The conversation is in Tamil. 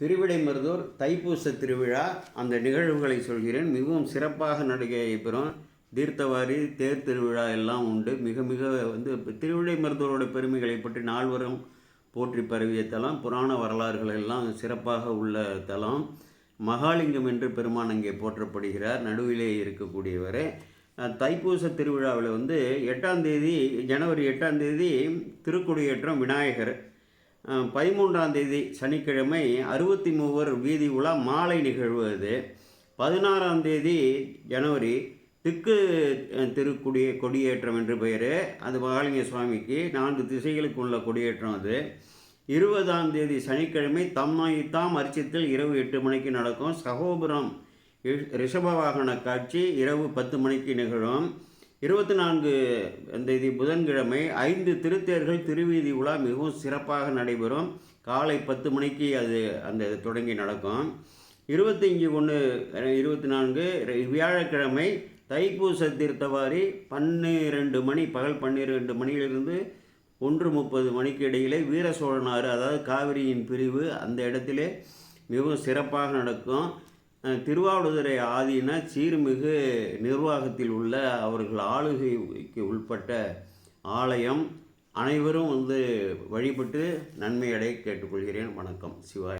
திருவிடைமருதூர் தைப்பூச திருவிழா அந்த நிகழ்வுகளை சொல்கிறேன். மிகவும் சிறப்பாக நடைபெறும் தீர்த்தவாரி தேர் திருவிழா எல்லாம் உண்டு. மிக மிக வந்து திருவிடைமருதூரோட பெருமைகளை பற்றி நால்வரும் போற்றி பரவிய தலம். புராண வரலாறுகள் எல்லாம் சிறப்பாக உள்ள தலம். மகாலிங்கம் என்று பெருமான் அங்கே போற்றப்படுகிறார். நடுவிலே இருக்கக்கூடியவர். தைப்பூச திருவிழாவில் வந்து எட்டாம் தேதி ஜனவரி எட்டாம் தேதி திருக்கொடியேற்றம் விநாயகர். பதிமூன்றாம் தேதி சனிக்கிழமை அறுபத்தி மூவர் வீதி உலா மாலை நிகழ்வு அது பதினாறாம் தேதி ஜனவரி திக்கு திருக்குடிய கொடியேற்றம் என்று பெயர். அது மகாலிங்க சுவாமிக்கு நான்கு திசைகளுக்கு உள்ள கொடியேற்றம் அது. இருபதாம் தேதி சனிக்கிழமை தம்மாயித்தாம் அரிச்சத்தில் இரவு எட்டு மணிக்கு நடக்கும் சகோபுரம் ரிஷப வாகன காட்சி இரவு பத்து மணிக்கு நிகழும். இருபத்தி நான்கு தேதி புதன்கிழமை ஐந்து திருத்தேர்கள் திருவீதி உலா மிகவும் சிறப்பாக நடைபெறும். காலை பத்து மணிக்கு அது அந்த இது தொடங்கி நடக்கும். இருபத்தஞ்சி ஒன்று இருபத்தி நான்கு வியாழக்கிழமை தைப்பூச தீர்த்தவாரி பன்னிரெண்டு மணி பகல் பன்னிரெண்டு மணியிலிருந்து ஒன்று முப்பது மணிக்கு இடையிலே வீர சோழனாறு அதாவது காவிரியின் பிரிவு அந்த இடத்திலே மிகவும் சிறப்பாக நடக்கும். திருவாவடுதுறை ஆதின சீர்மிகு நிர்வாகத்தில் உள்ள அவர்கள் ஆளுகைக்கு உட்பட்ட ஆலயம். அனைவரும் வந்து வழிபட்டு நன்மையடை கேட்டுக்கொள்கிறேன். வணக்கம். சிவாய்